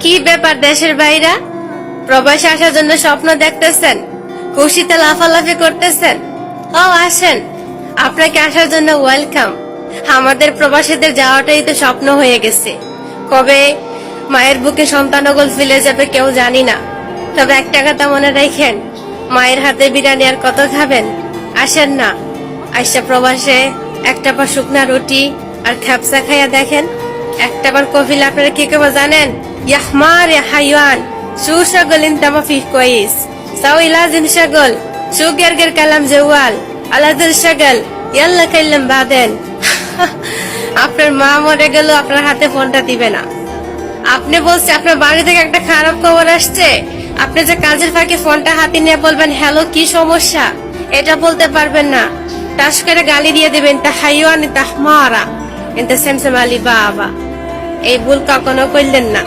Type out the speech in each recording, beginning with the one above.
কি ব্যাপার দেশের বাইরা? প্রবাসে আসার জন্য স্বপ্ন দেখতেছেন? খুশিতে লাফালাফি করতেছেন? ও, আসেন। আপনাকে আসার জন্য ওয়েলকাম। আমাদের প্রবাসীদের যাওয়াটাই তো স্বপ্ন হয়ে গেছে। কবে মায়ের বুকে সন্তানগল ফিরে যাবে কেউ জানি না। তবে একটা কথা মনে রাখেন, মায়ের হাতে বিরিয়ানি আর কত খাবেন? আসেন না। আইসা প্রবাসে একটা পর শুকনা রুটি আর খ্যাপসা খাইয়া দেখেন। একটা বার কফিল আপনারা কি কেবল জানেন? ইয়াহমার ইয়া হাইওয়ান শু শাগল ইনতামা ফি কইস সাউ ইলাজিন শাগল শু গেরগের কালাম জওয়াল আলাদুল শাগল ইয়াল্লা কাইলাম বাদেন আপনার মা মরে গেল আপনার হাতে ফোনটা দিবে না আপনি বলছে আপনার বাড়ি থেকে একটা খারাপ খবর আসছে আপনি যে কাজের ফাঁকে ফোনটা হাতে নিয়ে বলবেন হ্যালো কি সমস্যা এটা বলতে পারবেন না টাস করে গালি দিয়ে দিবেন তা হাইওয়ান তাহমারা কিন্তু সেমসেম আলী বাবা এই ভুল কখনো করলেন না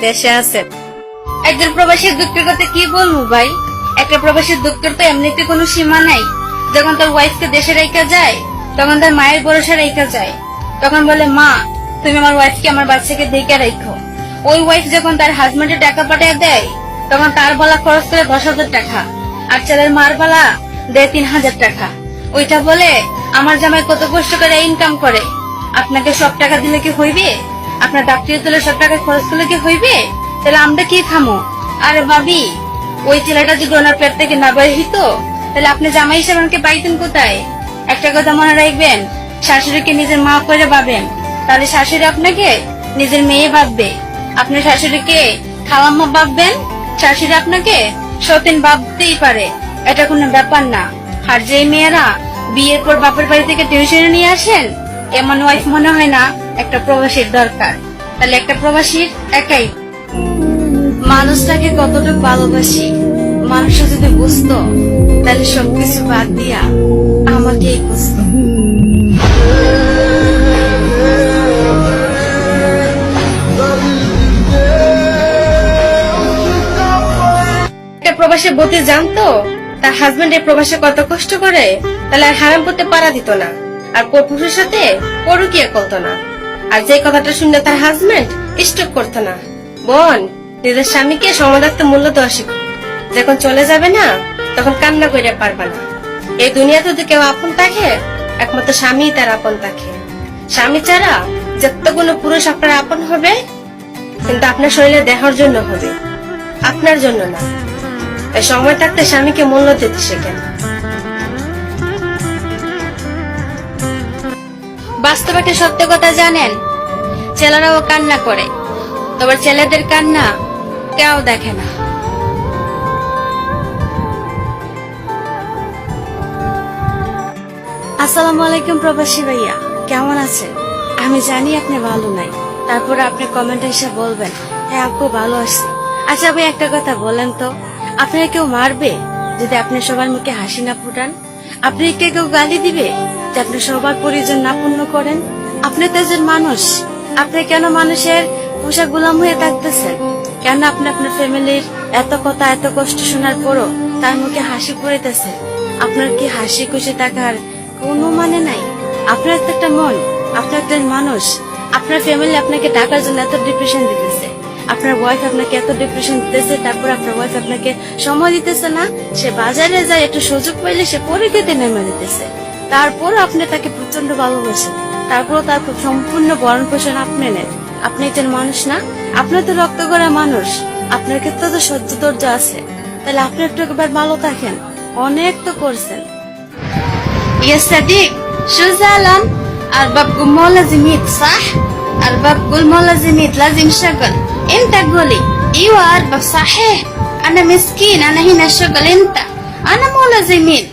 দেশে আছেন একজন প্রবাসীর দুঃখের কথা কি বলব ভাই? একটা প্রবাসীর দুঃখের তো এমনিতে কোনো সীমা নাই। যখন তার ওয়াইফকে দেশে রেখে যায়, তখন তার মায়ের ভরসা রেখে যায়। তখন বলে, মা, তুমি আমার ওয়াইফকে আমার বাচ্চাকে দেখে রেখো। ওই ওয়াইফ যখন তার হাজবেন্ডের টাকা পাঠিয়ে দেয়, তখন তার বলা খরচ করে দশ হাজার টাকা। আর ছেলের মার বলা দেয় তিন হাজার টাকা। ওইটা বলে, আমার জামাই কত কষ্ট করে ইনকাম করে। আপনাকে সব টাকা দিলে কি হইবে? আপনার ডাক্তারি তুলে সব টাকা খরচ করলে কি হইবে? তাহলে আমরা কি খামো? আরে ভাবি, ওই ছেলেটা যদি ওনার পেট থেকে না বের হইতো, তাহলে আপনি জামাই হিসেবে আমাকে পাইতেন কোথায়? একটা কথা মনে রাখবেন, শাশুড়িকে নিজের মা করে ভাবেন। তাহলে শাশুড়ি আপনাকে নিজের মেয়ে ভাববে। আপনি শাশুড়িকে খালাম্মা ভাববেন, শাশুড়ি আপনাকে সতীন ভাবতেই পারে। এটা কোনো ব্যাপার না। আর যে মেয়েরা বিয়ের পর বাপের বাড়ি থেকে টিউশনে নিয়ে আসেন, এমন ওয়াইফ মনে হয় না একটা প্রবাসীর দরকার। তাহলে একটা প্রবাসীর একাই মানুষটাকে কতটুকু ভালোবাসি? মানুষটা যদি বুঝতো, তাহলে সবকিছু বাদ দিয়া আমাকেই প্রবাসী বলতে জানতো তার হাজবেন্ড এই প্রবাসে কত কষ্ট করে, তাহলে আর হারাম করতে পারা দিত না। আর পুরুষের সাথে পরকিয়া করতো না। আর যে কথাটা শুনলে তার হাজবেন্ড স্টক করতো না। বোন, নিজের স্বামীকে সমাদার্থ মূল্য দেওয়া শিখো। যখন চলে যাবে না, তখন কান্না করে পারবা না। এই দুনিয়াতে যদি কেউ আপন থাকে, একমাত্র স্বামী তার আপন থাকে। স্বামী ছাড়া যতগুলো পুরুষ আপনার আপন হবে, কিন্তু আপনার শরীরে দেখার জন্য হবে। আপনার জন্য না। সময় থাকতে স্বামীকে মূল্য দিতে শেখেন। বাস্তব একটা সত্য কথা জানেন? ছেলেরাও কান্না করে। তবে ছেলেদের কান্না কেউ দেখে না। আসসালামু আলাইকুম প্রবাসী ভাইয়া, কেমন আছেন? আমি জানি আপনি ভালো নাই। তারপরে আপনি কমেন্টে এসে বলবেন হ্যাঁ আপু, ভালো আছি। আচ্ছা ভাই, একটা কথা বলেন তো, আপনারা কেউ মারবে যদি আপনি সবার মুখে হাসি না ফুটান? আপনি কে কেউ গালি দিবে? যে আপনি সবার পরিজন না পূর্ণ করেন, আপনি তো একজন মানুষ। আপনি কেন মানুষের পোশাক গোলাম হয়ে থাকতেছেন? কেন আপনি আপনার ফ্যামিলির এত কথা, এত কষ্ট শোনার পরও তার মুখে হাসি পড়িতেছে আপনার কি হাসি খুশি থাকার কোনো মানে নাই? আপনার তো একটা মন, আপনার একটা মানুষ। আপনার ফ্যামিলি আপনাকে টাকার জন্য এত ডিপ্রেশন দিতেছে। আপনার ওয়াইফ আপনাকে এত ডিপ্রেশন দিতেছে, তারপর আপনার ওয়াইফ আপনাকে সময় দিতেছে না। সে বাজারে যায়, একটু সুযোগ পাইলে সে পরীক্ষাতে নেমে দিতেছে তারপরও আপনি তাকে প্রচন্ড ভালোবাসেন তারপরও তার সম্পূর্ণ বরণ পোষণ আপনি নেন আপনি একজন মানুষ না আপনার তো রক্ত করা মানুষ আপনার ক্ষেত্রে তো সহ্য ধৈর্য আছে তাহলে আপনি একটু একবার ভালো থাকেন অনেক তো করছেন يا صديق شو زعلان أرباب مو لازم يت صح أرباب قول مو لازم يت لازم شغل انت قولي ايوه أرباب صحيح أنا مسكين أنا هنا شغل انت أنا مو لازم يت